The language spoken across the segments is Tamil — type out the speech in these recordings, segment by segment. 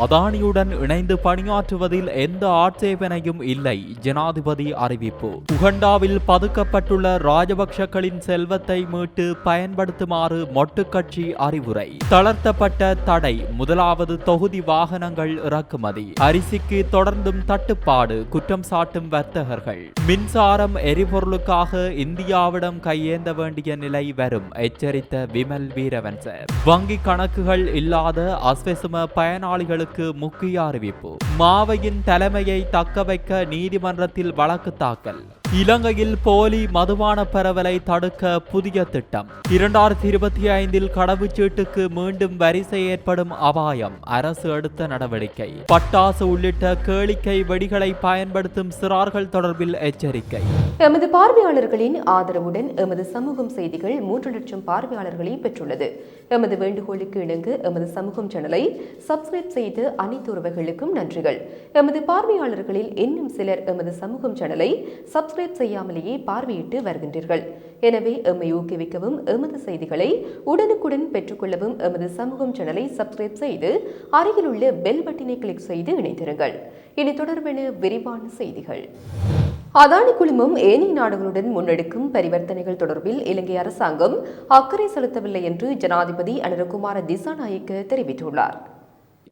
அதானியுடன் இணைந்து பணியாற்றுவதில் எந்த ஆட்சேபனையும் இல்லை ஜனாதிபதி அறிவிப்பு. உகண்டாவில் பதுக்கப்பட்டுள்ள ராஜபக்ஷக்களின் செல்வத்தை மீட்டு பயன்படுத்துமாறு மொட்டுக்கட்சி அறிவுரை. தளர்த்தப்பட்ட தடை முதலாவது தொகுதி வாகனங்கள் இறக்குமதி. அரிசிக்கு தொடர்ந்தும் தட்டுப்பாடு குற்றம் சாட்டும் வர்த்தகர்கள். மின்சாரம் எரிபொருளுக்காக இந்தியாவிடம் கையேந்த வேண்டிய நிலை வரும் எச்சரித்த விமல் வீரவன்சர். வங்கி கணக்குகள் இல்லாத அஸ்வசும பயனாளிகளுக்கு முக்கிய அறிவிப்பு. மாவையின் தலைமையை தக்க வைக்க நீதிமன்றத்தில் வழக்கு தாக்கல். இலங்கையில் போலி மதுபான பரவலை தடுக்க புதிய திட்டம். இரண்டாயிரத்தி இருபத்தி ஐந்தில் கடவுச்சீட்டுக்கு மீண்டும் வரிசை ஏற்படும் அபாயம் அரசு எடுத்த நடவடிக்கை. பட்டாசு உள்ளிட்ட கேளிக்கை வெடிகளை பயன்படுத்தும் சிறார்கள் தொடர்பில் எச்சரிக்கை. எமது பார்வையாளர்களின் ஆதரவுடன் எமது சமூகம் செய்திகள் மூன்று லட்சம் பார்வையாளர்களை பெற்றுள்ளது. எமது வேண்டுகோளுக்கு இணங்க எமது சமூகம் சேனலை சப்ஸ்கிரைப் செய்து அனைத்து உறவுகளுக்கும் நன்றிகள். எமது பார்வையாளர்களில் இன்னும் சிலர் எமது சமூகம் சேனலை சப்ஸ்கிரைப் சப்ஸ்கிரைப் செய்யாமலேயே பார்வையிட்டு வருகின்றீர்கள். எனவே எம்மை ஊக்குவிக்கவும் எமது செய்திகளை உடனுக்குடன் பெற்றுக்கொள்ளவும் எமது சமூகம் சேனலை சப்ஸ்கிரைப் செய்து அருகில் உள்ள பெல் பட்டினை கிளிக் செய்து இணைந்திருங்கள். இனி தொடர்பென விரிவான செய்திகள். அதானி குழுமம் ஏனைய நாடுகளுடன் முன்னெடுக்கும் பரிவர்த்தனைகள் தொடர்பில் இலங்கை அரசாங்கம் அக்கறை செலுத்தவில்லை என்று ஜனாதிபதி அனுரகுமார திசாநாயக்க தெரிவித்துள்ளார்.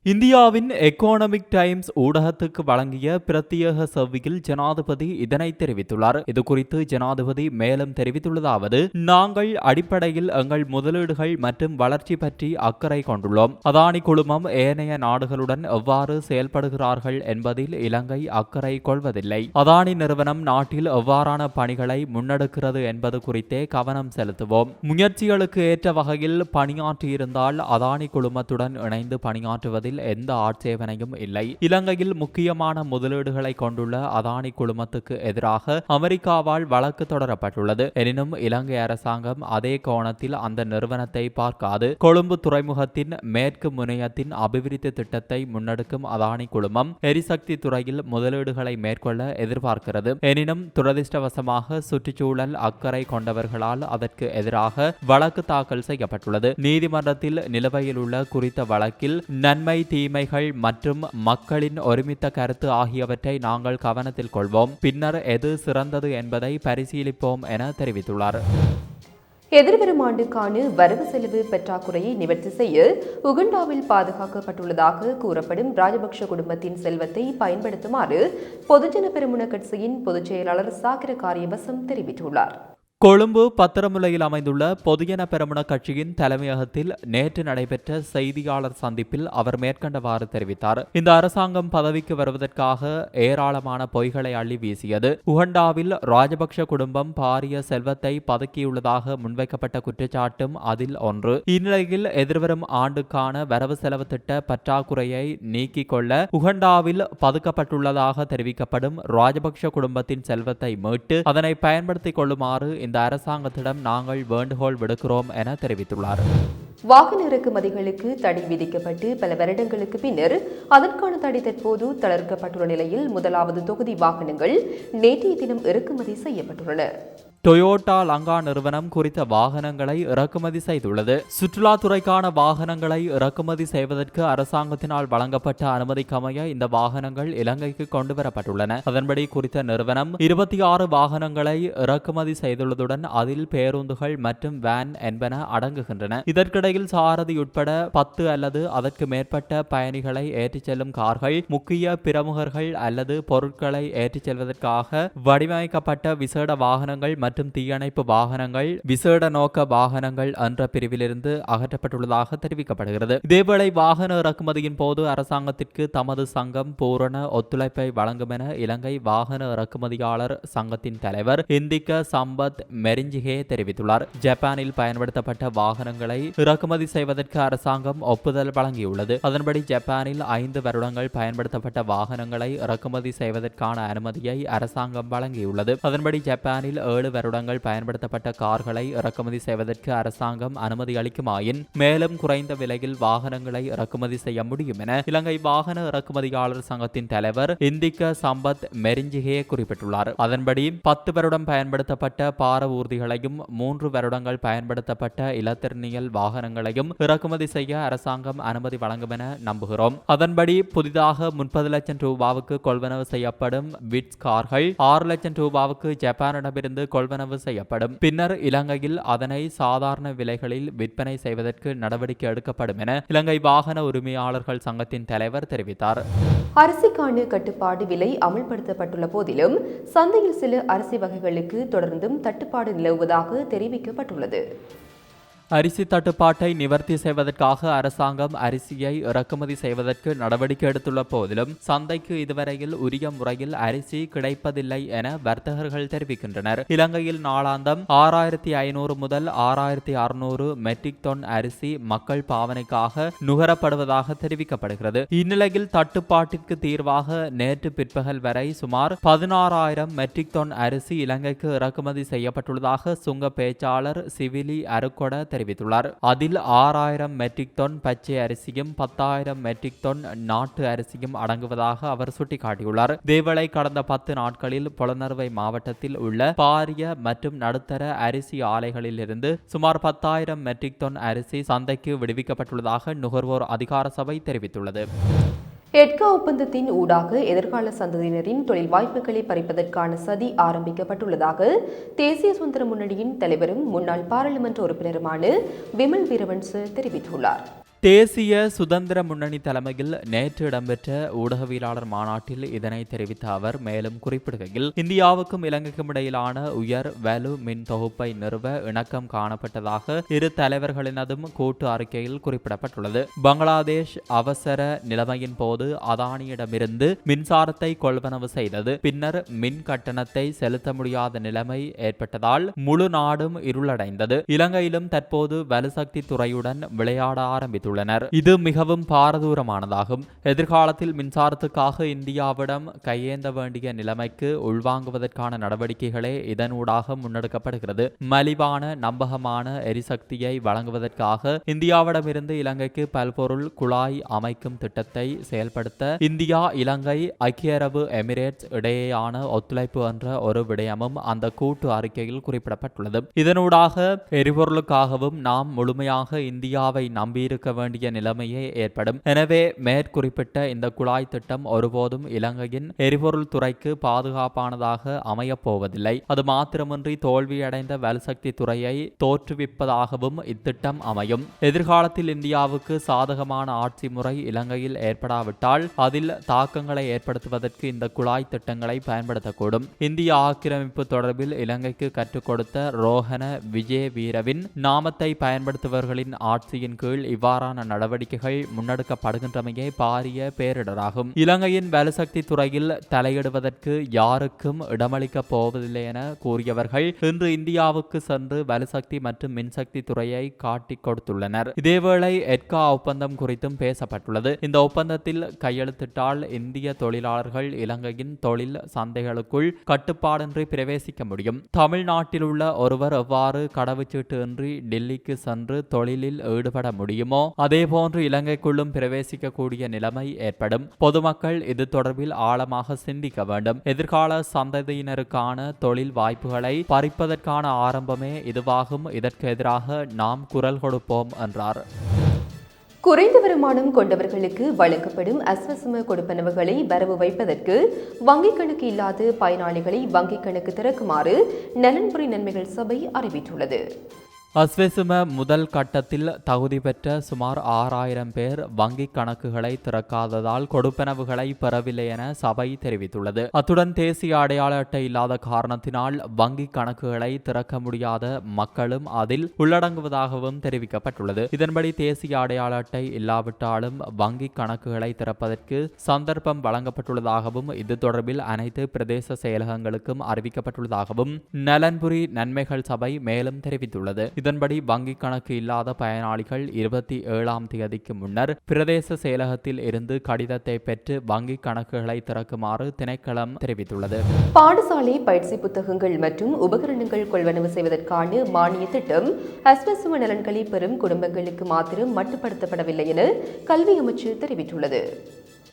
இந்தியாவின் எக்கனாமிக் டைம்ஸ் ஊடகத்துக்கு வழங்கிய பிரத்யேக செவ்வியில் ஜனாதிபதி இதனை தெரிவித்துள்ளார். இது குறித்து ஜனாதிபதி மேலும் தெரிவித்துள்ளதாவது நாங்கள் அடிப்படையில் எங்கள் முதலீடுகள் மற்றும் வளர்ச்சி பற்றி அக்கறை கொண்டுள்ளோம். அதானி குழுமம் ஏனைய நாடுகளுடன் எவ்வாறு செயல்படுகிறார்கள் என்பதில் இலங்கை அக்கறை கொள்வதில்லை. அதானி நிறுவனம் நாட்டில் எவ்வாறான பணிகளை முன்னெடுக்கிறது என்பது குறித்தே கவனம் செலுத்துவோம். முயற்சிகளுக்கு ஏற்ற வகையில் பணியாற்றியிருந்தால் அதானி குழுமத்துடன் இணைந்து பணியாற்றுவது என்பதில் எந்த ஆட்சேபனையும் இல்லை. இலங்கையில் முக்கியமான முதலீடுகளை கொண்டுள்ள அதானி குழுமத்துக்கு எதிராக அமெரிக்காவால் வழக்கு தொடரப்பட்டுள்ளது. எனினும் இலங்கை அரசாங்கம் அதே கோணத்தில் அந்த நிறுவனத்தை பார்க்காது. கொழும்பு துறைமுகத்தின் மேற்கு முனையத்தின் அபிவிருத்தி திட்டத்தை முன்னெடுக்கும் அதானி குழுமம் எரிசக்தி துறையில் முதலீடுகளை மேற்கொள்ள எதிர்பார்க்கிறது. எனினும் துரதிருஷ்டவசமாக சுற்றுச்சூழல் அக்கறை கொண்டவர்களால் அதற்கு எதிராக வழக்கு தாக்கல் செய்யப்பட்டுள்ளது. நீதிமன்றத்தில் நிலுவையில் உள்ள குறித்த வழக்கில் நன்மை தீமைகள் மற்றும் மக்களின் ஒருமித்த கருத்து ஆகியவற்றை நாங்கள் கவனத்தில் கொள்வோம். பின்னர் எது சிறந்தது என்பதை பரிசீலிப்போம் என தெரிவித்துள்ளார். எதிர்வரும் ஆண்டுக்கான வரவு செலவு பற்றாக்குறையை நிவர்த்தி செய்ய உகண்டாவில் பாதுகாக்கப்பட்டுள்ளதாக கூறப்படும் ராஜபக்ஷ குடும்பத்தின் செல்வத்தை பயன்படுத்துமாறு பொதுஜன பெருமுன கட்சியின் பொதுச் செயலாளர் சாக்கிர காரியவசம் தெரிவித்துள்ளார். கொழும்பு பத்திரமுலையில் அமைந்துள்ள பொதுஜன பெரமுன கட்சியின் தலைமையகத்தில் நேற்று நடைபெற்ற செய்தியாளர் சந்திப்பில் அவர் மேற்கண்டவாறு தெரிவித்தார். இந்த அரசாங்கம் பதவிக்கு வருவதற்காக ஏராளமான பொய்களை அள்ளி வீசியது. உகண்டாவில் ராஜபக்ஷ குடும்பம் பாரிய செல்வத்தை பதுக்கியுள்ளதாக முன்வைக்கப்பட்ட குற்றச்சாட்டும் அதில் ஒன்று. இந்நிலையில் எதிர்வரும் ஆண்டுக்கான வரவு செலவு திட்ட பற்றாக்குறையை நீக்கிக் கொள்ள உகண்டாவில் பதுக்கப்பட்டுள்ளதாக தெரிவிக்கப்படும் ராஜபக்ஷ குடும்பத்தின் செல்வத்தை மீட்டு அதனை பயன்படுத்திக் கொள்ளுமாறு இந்த அரசாங்கத்திடம் நாங்கள் வேண்டுகோள் விடுக்கிறோம் என தெரிவித்துள்ளார். வாகன இறக்குமதிகளுக்கு தடை விதிக்கப்பட்டு பல வருடங்களுக்கு பின்னர் அதற்கான தடை தற்போது தளர்க்கப்பட்டுள்ள நிலையில் முதலாவது தொகுதி வாகனங்கள் நேற்றைய தினம் இறக்குமதி செய்யப்பட்டுள்ளன. டொயோட்டா லங்கா நிறுவனம் குறித்த வாகனங்களை இறக்குமதி செய்துள்ளது. சுற்றுலாத்துறைக்கான வாகனங்களை இறக்குமதி செய்வதற்கு அரசாங்கத்தினால் வழங்கப்பட்ட அனுமதிக்கமைய இந்த வாகனங்கள் இலங்கைக்கு கொண்டு வரப்பட்டுள்ளன அதன்படி குறித்த நிறுவனம் இருபத்தி ஆறு வாகனங்களை இறக்குமதி செய்துள்ளதுடன் அதில் பேருந்துகள் மற்றும் வேன் என்பன அடங்குகின்றன. இதற்கிடையில் சாரதி உட்பட பத்து அல்லது அதற்கு மேற்பட்ட பயணிகளை ஏற்றிச் செல்லும் கார்கள் முக்கிய பிரமுகர்கள் அல்லது பொருட்களை ஏற்றிச் செல்வதற்காக வடிவமைக்கப்பட்ட விசேட வாகனங்கள் மற்றும் தீயணைப்பு வாகனங்கள் விசேட நோக்க வாகனங்கள் என்ற பிரிவிலிருந்து அகற்றப்பட்டுள்ளதாக தெரிவிக்கப்படுகிறது. இதேவேளை வாகன இறக்குமதியின் போது அரசாங்கத்திற்கு தமது சங்கம் பூரண ஒத்துழைப்பை வழங்கும் என இலங்கை வாகன இறக்குமதியாளர் சங்கத்தின் தலைவர் இந்திக்க சம்பத் மெரிஞ்சிகே தெரிவித்துள்ளார். ஜப்பானில் பயன்படுத்தப்பட்ட வாகனங்களை இறக்குமதி செய்வதற்கு அரசாங்கம் ஒப்புதல் வழங்கியுள்ளது. அதன்படி ஜப்பானில் ஐந்து வருடங்கள் பயன்படுத்தப்பட்ட வாகனங்களை இறக்குமதி செய்வதற்கான அனுமதியை அரசாங்கம் வழங்கியுள்ளது. அதன்படி ஜப்பானில் ஏழு வருடங்கள் பயன்படுத்தப்பட்ட கார்களை இறக்குமதி செய்வதற்கு அரசாங்கம் அனுமதி அளிக்குமாயின் மேலும் குறைந்த விலையில் வாகனங்களை இறக்குமதி செய்ய முடியும் என இலங்கை வாகன இறக்குமதியாளர் சங்கத்தின் தலைவர் இந்திக்க சம்பத் மெரிஞ்சிகே குறிப்பிட்டுள்ளார். அதன்படி பத்து வருடம் பயன்படுத்தப்பட்ட பார ஊர்திகளையும் மூன்று வருடங்கள் பயன்படுத்தப்பட்ட இலத்திரனியல் வாகனங்களையும் இறக்குமதி செய்ய அரசாங்கம் அனுமதி வழங்கும் என நம்புகிறோம். அதன்படி புதிதாக முப்பது லட்சம் ரூபாவுக்கு கொள்வனவு செய்யப்படும் விட்ஸ் கார்கள் ஆறு லட்சம் ரூபாவுக்கு ஜப்பானிடமிருந்து கொள் கொள்வனவு செய்யப்படும். பின்னர் இலங்கையில் அதனை சாதாரண விலைகளில் விற்பனை செய்வதற்கு நடவடிக்கை எடுக்கப்படும் என இலங்கை வாகன உரிமையாளர்கள் சங்கத்தின் தலைவர் தெரிவித்தார். அரிசிக்கான கட்டுப்பாடு விலை அமல்படுத்தப்பட்டுள்ள போதிலும் சந்தையில் சில அரிசி வகைகளுக்கு தொடர்ந்தும் தட்டுப்பாடு நிலவுவதாக தெரிவிக்கப்பட்டுள்ளது. அரிசி தட்டுப்பாட்டை நிவர்த்தி செய்வதற்காக அரசாங்கம் அரிசியை இறக்குமதி செய்வதற்கு நடவடிக்கை எடுத்துள்ள போதிலும் சந்தைக்கு இதுவரையில் உரிய முறையில் அரிசி கிடைப்பதில்லை என வர்த்தகர்கள் தெரிவிக்கின்றனர். இலங்கையில் நாளாந்தம் ஆறாயிரத்தி ஐநூறு முதல் ஆறாயிரத்தி அறுநூறு மெட்ரிக் டன் அரிசி மக்கள் பாவனைக்காக நுகரப்படுவதாக தெரிவிக்கப்படுகிறது. இந்நிலையில் தட்டுப்பாட்டிற்கு தீர்வாக நேற்று பிற்பகல் வரை சுமார் பதினாறாயிரம் மெட்ரிக் டன் அரிசி இலங்கைக்கு இறக்குமதி செய்யப்பட்டுள்ளதாக சுங்க பேச்சாளர் சிவிலி அருக்கொட தெரிவித்துள்ளார். அதில் ஆறாயிரம் மெட்ரிக் டன் பச்சை அரிசியும் பத்தாயிரம் மெட்ரிக் டன் நாட்டு அரிசியும் அடங்குவதாக அவர் சுட்டிக்காட்டியுள்ளார். இதேவேளை கடந்த பத்து நாட்களில் புலனறுவை மாவட்டத்தில் உள்ள பாரிய மற்றும் நடுத்தர அரிசி ஆலைகளிலிருந்து சுமார் பத்தாயிரம் மெட்ரிக் டன் அரிசி சந்தைக்கு விடுவிக்கப்பட்டுள்ளதாக நுகர்வோர் அதிகார சபை தெரிவித்துள்ளது. எட்கா ஒப்பந்தத்தின் ஊடாக எதிர்கால சந்ததியினரின் தொழில் வாய்ப்புகளை பறிப்பதற்கான சதி ஆரம்பிக்கப்பட்டுள்ளதாக தேசிய சுதந்திர முன்னணியின் தலைவரும் முன்னாள் பாராளுமன்ற உறுப்பினருமான விமல் வீரவன்சு தெரிவித்துள்ளார். தேசிய சுதந்திர முன்னணி தலைமையில் நேற்று இடம்பெற்ற ஊடகவியலாளர் மாநாட்டில் இதனை தெரிவித்த அவர் மேலும் குறிப்பிடுகையில் இந்தியாவுக்கும் இலங்கைக்கும் இடையிலான உயர் வலு மின் தொகுப்பை நிறுவ இணக்கம் காணப்பட்டதாக இரு தலைவர்களினதும் கூட்டு அறிக்கையில் குறிப்பிடப்பட்டுள்ளது. பங்களாதேஷ் அவசர நிலைமையின் போது அதானியிடமிருந்து மின்சாரத்தை கொள்வனவு செய்தது. பின்னர் மின் கட்டணத்தை செலுத்த முடியாத நிலைமை ஏற்பட்டதால் முழு நாடும் இருளடைந்தது. இலங்கையிலும் தற்போது வலுசக்தி துறையுடன் விளையாட ஆரம்பித்து தெரிவித்துள்ளனர். இது மிகவும் பாரதூரமானதாகும். எதிர்காலத்தில் மின்சாரத்துக்காக இந்தியாவிடம் கையேந்த வேண்டிய நிலைமைக்கு உள்வாங்குவதற்கான நடவடிக்கைகளே இதனூடாக முன்னெடுக்கப்படுகிறது. மலிவான நம்பகமான எரிசக்தியை வழங்குவதற்காக இந்தியாவிடமிருந்து இலங்கைக்கு பல்பொருள் குழாய் அமைக்கும் திட்டத்தை செயல்படுத்த இந்தியா இலங்கை ஐக்கிய அரபு எமிரேட்ஸ் இடையேயான ஒத்துழைப்பு என்ற ஒரு விடயமும் அந்த கூட்டு அறிக்கையில் குறிப்பிடப்பட்டுள்ளது. இதனூடாக எரிபொருளுக்காகவும் நாம் முழுமையாக இந்தியாவை நம்பியிருக்க வேண்டிய நிலைமையே ஏற்படும். எனவே மேற்குறிப்பிட்ட இந்த குழாய் திட்டம் ஒருபோதும் இலங்கையின் எரிபொருள் துறைக்கு பாதுகாப்பானதாக அமையப் போவதில்லை அது மாத்திரமின்றி தோல்வியடைந்த வலுசக்தி துறையை தோற்றுவிப்பதாகவும் இத்திட்டம் அமையும். எதிர்காலத்தில் இந்தியாவுக்கு சாதகமான ஆட்சி முறை இலங்கையில் ஏற்படாவிட்டால் அதில் தாக்கங்களை ஏற்படுத்துவதற்கு இந்த குழாய் திட்டங்களை பயன்படுத்தக்கூடும். இந்திய ஆக்கிரமிப்பு தொடர்பில் இலங்கைக்கு கற்றுக் கொடுத்த ரோஹன விஜய வீரவின் நாமத்தை பயன்படுத்துபவர்களின் ஆட்சியின் கீழ் இவ்வாறான நடவடிக்கைகள் முன்னெடுக்கப்படுகின்றமையே பாரிய பேரிடராகும். இலங்கையின் வலுசக்தி துறையில் தலையிடுவதற்கு யாருக்கும் இடமளிக்கப் போவதில்லை என கூறியவர்கள் இன்று இந்தியாவுக்கு சென்று வலுசக்தி மற்றும் மின்சக்தி துறையை காட்டிக் கொடுத்துள்ளனர். இதேவேளை எட்கா ஒப்பந்தம் குறித்தும் பேசப்பட்டுள்ளது. இந்த ஒப்பந்தத்தில் கையெழுத்திட்டால் இந்திய தொழிலாளர்கள் இலங்கையின் தொழில் சந்தைகளுக்குள் கட்டுப்பாடின்றி பிரவேசிக்க முடியும். தமிழ்நாட்டில் உள்ள ஒருவர் எவ்வாறு கடவுச்சீட்டு இன்றி டெல்லிக்கு சென்று தொழிலில் ஈடுபட முடியுமோ அதேபோன்று இலங்கைக்குள்ளும் பிரவேசிக்கக்கூடிய நிலைமை ஏற்படும். பொதுமக்கள் இது தொடர்பில் ஆழமாக சிந்திக்க வேண்டும். எதிர்கால சந்ததியினருக்கான தொழில் வாய்ப்புகளை பறிப்பதற்கான ஆரம்பமே இதுவாகும். இதற்கு எதிராக நாம் குரல் கொடுப்போம் என்றார். குறைந்த வருமானம் கொண்டவர்களுக்கு வழங்கப்படும் அஸ்வசம கொடுப்பனவுகளை வரவு வைப்பதற்கு வங்கிக் கணக்கு இல்லாத பயனாளிகளை வங்கிக் கணக்கு திறக்குமாறு நலன்புரி நன்மைகள் சபை அறிவித்துள்ளது. அஸ்வெசும முதல் கட்டத்தில் தகுதி பெற்ற சுமார் ஆறாயிரம் பேர் வங்கிக் கணக்குகளை திறக்காததால் கொடுப்பனவுகளை பெறவில்லை என சபை தெரிவித்துள்ளது. அத்துடன் தேசிய அடையாள அட்டை இல்லாத காரணத்தினால் வங்கிக் கணக்குகளை திறக்க முடியாத மக்களும் அதில் உள்ளடங்குவதாகவும் தெரிவிக்கப்பட்டுள்ளது. இதன்படி தேசிய அடையாள அட்டை இல்லாவிட்டாலும் வங்கிக் கணக்குகளை திறப்பதற்கு சந்தர்ப்பம் வழங்கப்பட்டுள்ளதாகவும் இது தொடர்பில் அனைத்து பிரதேச செயலகங்களுக்கும் அறிவிக்கப்பட்டுள்ளதாகவும் நலன்புரி நன்மைகள் சபை மேலும் தெரிவித்துள்ளது. இதன்படி வங்கிக் கணக்கு இல்லாத பயனாளிகள் இருபத்தி ஏழாம் தேதிக்கு முன்னர் பிரதேச செயலகத்தில் இருந்து கடிதத்தை பெற்று வங்கிக் கணக்குகளை திறக்குமாறு திணைக்களம் தெரிவித்துள்ளது. பாடசாலை பயிற்சி புத்தகங்கள் மற்றும் உபகரணங்கள் கொள்வனவு செய்வதற்கான மானிய திட்டம் அஸ்வசுவ நலன்களை பெறும் குடும்பங்களுக்கு மாத்திரம் மட்டுப்படுத்தப்படவில்லை என கல்வி அமைச்சு தெரிவித்துள்ளது.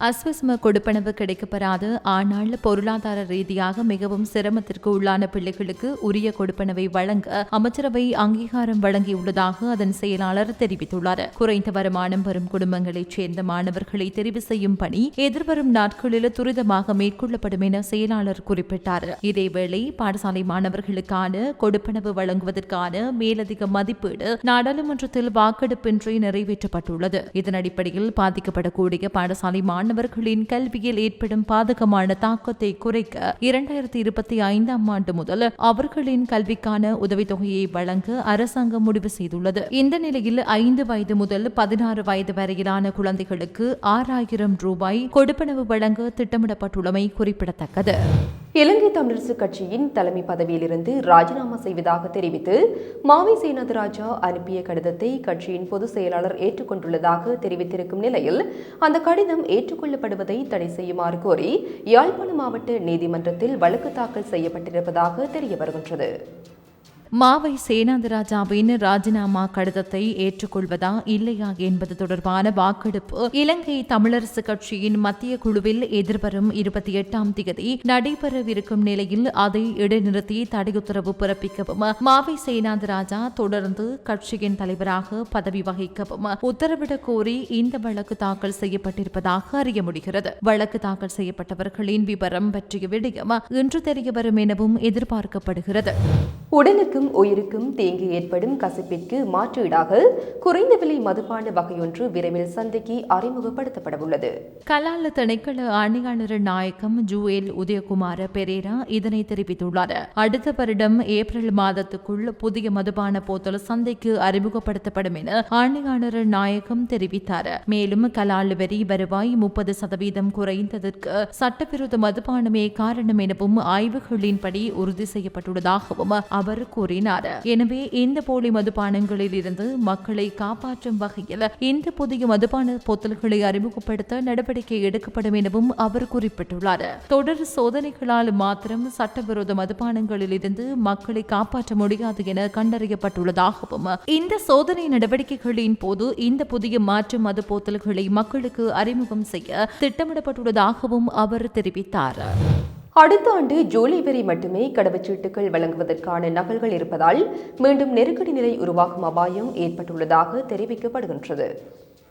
அஸ்வஸ்ம கொடுப்பனவு கிடைக்கப்பெறாது. ஆனால் பொருளாதார ரீதியாக மிகவும் சிரமத்திற்கு உள்ளான பிள்ளைகளுக்கு உரிய கொடுப்பனவை வழங்க அமைச்சரவை அங்கீகாரம் வழங்கியுள்ளதாக அதன் செயலாளர் தெரிவித்துள்ளார். குறைந்த வருமானம் வரும் குடும்பங்களைச் சேர்ந்த மாணவர்களை தெரிவு செய்யும் பணி எதிர்வரும் நாட்களில் துரிதமாக மேற்கொள்ளப்படும் என செயலாளர் குறிப்பிட்டார். இதேவேளை பாடசாலை மாணவர்களுக்கான கொடுப்பனவு வழங்குவதற்கான மேலதிக மதிப்பீடு நாடாளுமன்றத்தில் வாக்கெடுப்பின்றி நிறைவேற்றப்பட்டுள்ளது. இதன் அடிப்படையில் பாதிக்கப்படக்கூடிய பாடசாலை மாணவர்களின் கல்வியில் ஏற்படும் பாதகமான தாக்கத்தை குறைக்க இரண்டாயிரத்தி இருபத்தி ஐந்தாம் ஆண்டு முதல் அவர்களின் கல்விக்கான உதவித்தொகையை வழங்க அரசாங்கம் முடிவு செய்துள்ளது. இந்த நிலையில் ஐந்து வயது முதல் பதினாறு வயது வரையிலான குழந்தைகளுக்கு ஆறாயிரம் ரூபாய் கொடுப்பனவு வழங்க திட்டமிடப்பட்டுள்ளமை குறிப்பிடத்தக்கது. இலங்கை தமிழரசு கட்சியின் தலைமை பதவியிலிருந்து ராஜினாமா செய்வதாக தெரிவித்து மாவை சேனாதராஜா அனுப்பிய கடிதத்தை கட்சியின் பொதுச் செயலாளர் ஏற்றுக்கொண்டுள்ளதாக தெரிவித்திருக்கும் நிலையில் அந்த கடிதம் ஏற்றுக்கொள்ளப்படுவதை தடை செய்யுமாறு கோரி யாழ்ப்பாண மாவட்ட நீதிமன்றத்தில் வழக்கு தாக்கல் செய்யப்பட்டிருப்பதாக தெரிய வருகின்றது மாவை சேனாந்தராஜாவின் ராஜினாமா கடிதத்தை ஏற்றுக்கொள்வதா இல்லையா என்பது தொடர்பான வாக்கெடுப்பு இலங்கை தமிழரசு கட்சியின் மத்திய குழுவில் எதிர்வரும் இருபத்தி எட்டாம் தேதி நடைபெறவிருக்கும் நிலையில் அதை இடைநிறுத்தி தடையுத்தரவு பிறப்பிக்கவும் மாவை சேனாந்தராஜா தொடர்ந்து கட்சியின் தலைவராக பதவி வகிக்கவும் உத்தரவிடக் கோரி இந்த வழக்கு தாக்கல் செய்யப்பட்டிருப்பதாக அறிய முடிகிறது. வழக்கு தாக்கல் செய்யப்பட்டவர்களின் விவரம் பற்றிய விடயம் இன்று தெரியவரும் எனவும் எதிர்பார்க்கப்படுகிறது. உடலுக்கும் உயிருக்கும் தீங்கு ஏற்படும் கசிப்பிற்கு மாற்றீடாக குறைந்த விலை மதுபான வகையொன்று விரைவில் சந்தைக்கு அறிமுகப்படுத்தப்படவுள்ளது. கலால திணைக்கள ஆணையாளர் நாயகம் ஜூவேல் உதயகுமார பெரேரா இதனை தெரிவித்துள்ளார். அடுத்த வருடம் ஏப்ரல் மாதத்துக்குள் புதிய மதுபான போத்தல் சந்தைக்கு அறிமுகப்படுத்தப்படும் என ஆணையாளர் நாயகம் தெரிவித்தார். மேலும் கலால் வரி வருவாய் முப்பது சதவீதம் குறைந்ததற்கு சட்டவிரோத மதுபானமே காரணம் எனவும் ஆய்வுகளின்படி உறுதி செய்யப்பட்டுள்ளதாகவும் அவர் கூறினார் எனவே இந்த போலி மதுபானங்களில் இருந்து மக்களை காப்பாற்றும் வகையில் இந்த புதிய மதுபான போத்தல்களை அறிமுகப்படுத்த நடவடிக்கை எடுக்கப்படும் எனவும் அவர் குறிப்பிட்டுள்ளார். தொடர் சோதனைகளால் மாத்திரம் சட்டவிரோத மதுபானங்களில் இருந்து மக்களை காப்பாற்ற முடியாது என கண்டறியப்பட்டுள்ளதாகவும் இந்த சோதனை நடவடிக்கைகளின் போது இந்த புதிய மாற்று மது போத்தல்களை மக்களுக்கு அறிமுகம் செய்ய திட்டமிடப்பட்டுள்ளதாகவும் அவர் தெரிவித்தார். அடுத்த ஆண்டு ஜூலை வரை மட்டுமே கடவுச்சீட்டுகள் வழங்குவதற்கான நகல்கள் இருப்பதால் மீண்டும் நெருக்கடி நிலை உருவாகும் அபாயம் ஏற்பட்டுள்ளதாக தெரிவிக்கப்படுகின்றது.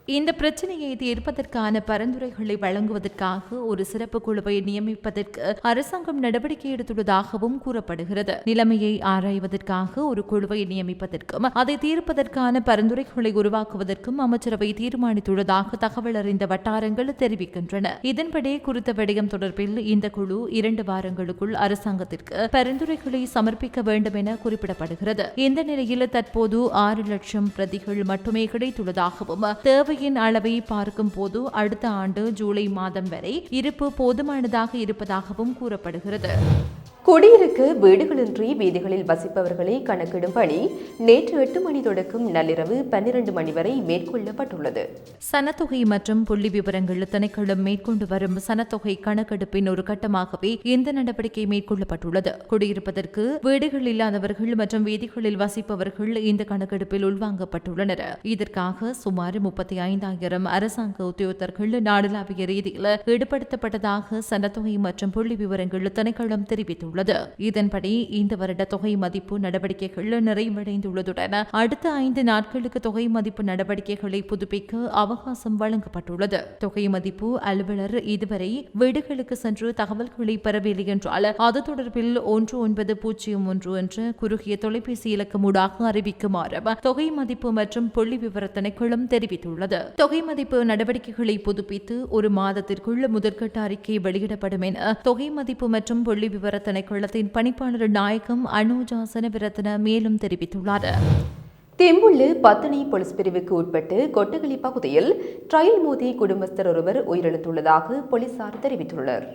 இந்த பிரச்சனையை தீர்ப்பதற்கான பரிந்துரைகளை வழங்குவதற்காக ஒரு சிறப்பு குழுவை நியமிப்பதற்கு அரசாங்கம் நடவடிக்கை எடுத்துள்ளதாகவும் கூறப்படுகிறது. நிலைமையை ஆராய்வதற்காக ஒரு குழுவை நியமிப்பதற்கும் அதை தீர்ப்பதற்கான பரிந்துரைகளை உருவாக்குவதற்கும் அமைச்சரவை தீர்மானித்துள்ளதாக தகவல் அறிந்த வட்டாரங்கள் தெரிவிக்கின்றன. இதன்படி குறித்த விடயம் தொடர்பில் இந்த குழு இரண்டு வாரங்களுக்குள் அரசாங்கத்திற்கு பரிந்துரைகளை சமர்ப்பிக்க வேண்டும் என குறிப்பிடப்படுகிறது. இந்த நிலையில் தற்போது ஆறு லட்சம் பிரதிகள் மட்டுமே கிடைத்துள்ளதாகவும் தேவை தேவையின் அளவை பார்க்கும் போது அடுத்த ஆண்டு ஜூலை மாதம் வரை இருப்பு போதுமானதாக இருப்பதாகவும் கூறப்படுகிறது. குடியிருக்க வீடுகளின்றி வீதிகளில் வசிப்பவர்களை கணக்கிடும் பணி நேற்று எட்டு மணி தொடக்கம் நள்ளிரவு பன்னிரண்டு மணி வரை மேற்கொள்ளப்பட்டுள்ளது. சனத்தொகை மற்றும் புள்ளி விவரங்கள் திணைக்களம் மேற்கொண்டு வரும் சனத்தொகை கணக்கெடுப்பின் ஒரு கட்டமாகவே இந்த நடவடிக்கை மேற்கொள்ளப்பட்டுள்ளது. குடியிருப்பதற்கு வீடுகள் இல்லாதவர்கள் மற்றும் வீதிகளில் வசிப்பவர்கள் இந்த கணக்கெடுப்பில் உள்வாங்கப்பட்டுள்ளனர். இதற்காக சுமார் முப்பத்தி ஐந்தாயிரம் அரசாங்க உத்தியோகத்தர்கள் நாடளாவிய ரீதியில் ஈடுபடுத்தப்பட்டதாக சனத்தொகை மற்றும் புள்ளி விவரங்கள் திணைக்களம் தெரிவித்துள்ளது. உள்ளது. இதன்படி இந்த வருட தொகை மதிப்பு நடவடிக்கைகள் நிறைவடைந்துள்ளதுடன் அடுத்த ஐந்து நாட்களுக்கு தொகை மதிப்பு நடவடிக்கைகளை புதுப்பிக்க அவகாசம் வழங்கப்பட்டுள்ளது. தொகை மதிப்பு அலுவலர் இதுவரை வீடுகளுக்கு சென்று தகவல்களை பெறவில்லை என்றால் அது தொடர்பில் ஒன்று ஒன்பது பூஜ்ஜியம் ஒன்று என்ற குறுகிய தொலைபேசி இலக்கமூடாக அறிவிக்குமாறு தொகை மதிப்பு மற்றும் புள்ளி விவர திணைக்களம் தெரிவித்துள்ளது. தொகை மதிப்பு நடவடிக்கைகளை புதுப்பித்து ஒரு மாதத்திற்குள் முதற்கட்ட அறிக்கை வெளியிடப்படும் என தொகை மதிப்பு மற்றும் புள்ளி விவர திணைக்களத்தின் பணிப்பாளர் நாயகம் அனுஜா சனவிரத்ன மேலும் தெரிவித்துள்ளார். தெம்புள்ளு பத்தனை போலீஸ் பிரிவுக்கு உட்பட்டு கொட்டகலி பகுதியில் ட்ரயல் மோதி குடும்பஸ்தர் ஒருவர் உயிரிழந்துள்ளதாக போலீசார் தெரிவித்துள்ளனர்.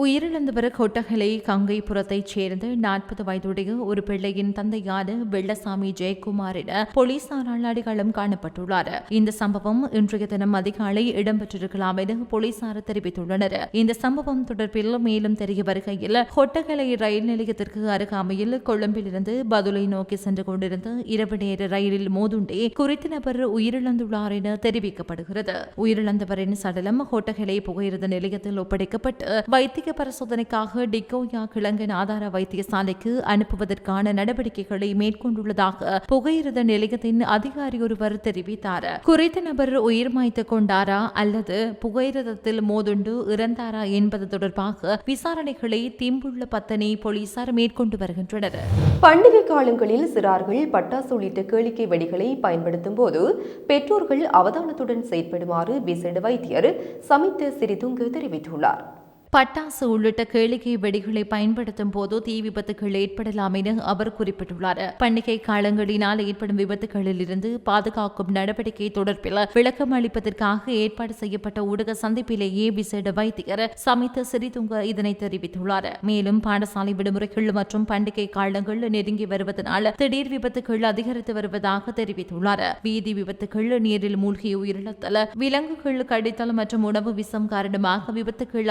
உயிரிழந்தவர் கொட்டகலை கங்கைபுரத்தைச் சேர்ந்த நாற்பது வயதுடைய ஒரு பிள்ளையின் தந்தையான வெள்ளசாமி ஜெயக்குமார் என போலீசாரால் அடையாளம் காணப்பட்டுள்ளார். இந்த சம்பவம் இன்றைய தினம் அதிகாலை இடம்பெற்றிருக்கலாம் என போலீசார் தெரிவித்துள்ளனர். இந்த சம்பவம் தொடர்பில் மேலும் தெரிய வருகையில் கொட்டகலை ரயில் நிலையத்திற்கு அருகாமையில் கொழும்பிலிருந்து பதுளை நோக்கி சென்று கொண்டிருந்த இரவு நேர ரயிலில் மோதுண்டே குறித்த நபர் உயிரிழந்துள்ளார் என தெரிவிக்கப்படுகிறது. உயிரிழந்தவரின் சடலம் கொட்டகலை புகையிரத நிலையத்தில் ஒப்படைக்கப்பட்டு வைத்திய பரிசோதனைக்காக டிகோயா கிழங்கன் ஆதார வைத்தியசாலைக்கு அனுப்புவதற்கான நடவடிக்கைகளை மேற்கொண்டுள்ளதாக புகையிரத நிலையத்தின் அதிகாரி ஒருவர் தெரிவித்தார். குறித்த நபர் உயிர் மாய்த்து கொண்டாரா அல்லது புகையிரதத்தில் மோதுண்டு இறந்தாரா என்பது தொடர்பாக விசாரணைகளை திம்புள்ள பத்தனை போலீசார் மேற்கொண்டு வருகின்றனர். பண்டிகை காலங்களில் சிறார்கள் பட்டாசு உள்ளிட்ட கேளிக்கை வெடிகளை பயன்படுத்தும் போது பெற்றோர்கள் அவதானத்துடன் செயற்படுமாறு விசேட வைத்தியர் சமித்த சிறிதுங்கு தெரிவித்துள்ளார். பட்டாசு உள்ளிட்ட கேளிக்கை வெடிகளை பயன்படுத்தும் போது தீ விபத்துகள் ஏற்படலாம் என அவர் குறிப்பிட்டுள்ளார். பண்டிகை காலங்களினால் ஏற்படும் விபத்துகளில் இருந்து பாதுகாக்கும் நடவடிக்கை தொடர்பில் விளக்கம் அளிப்பதற்காக ஏற்பாடு செய்யப்பட்ட ஊடக சந்திப்பிலேயே விசேட வைத்தியர் சமித்த சிறிதுங்க இதனை தெரிவித்துள்ளார். மேலும் பாடசாலை விடுமுறைகள் மற்றும் பண்டிகை காலங்கள் நெருங்கி வருவதனால் திடீர் விபத்துகள் அதிகரித்து வருவதாக தெரிவித்துள்ளார். வீதி விபத்துகள் நீரில் மூழ்கி உயிரிழத்தல் விலங்குகள் கடித்தல் மற்றும் உணவு விஷம் காரணமாக விபத்துகள்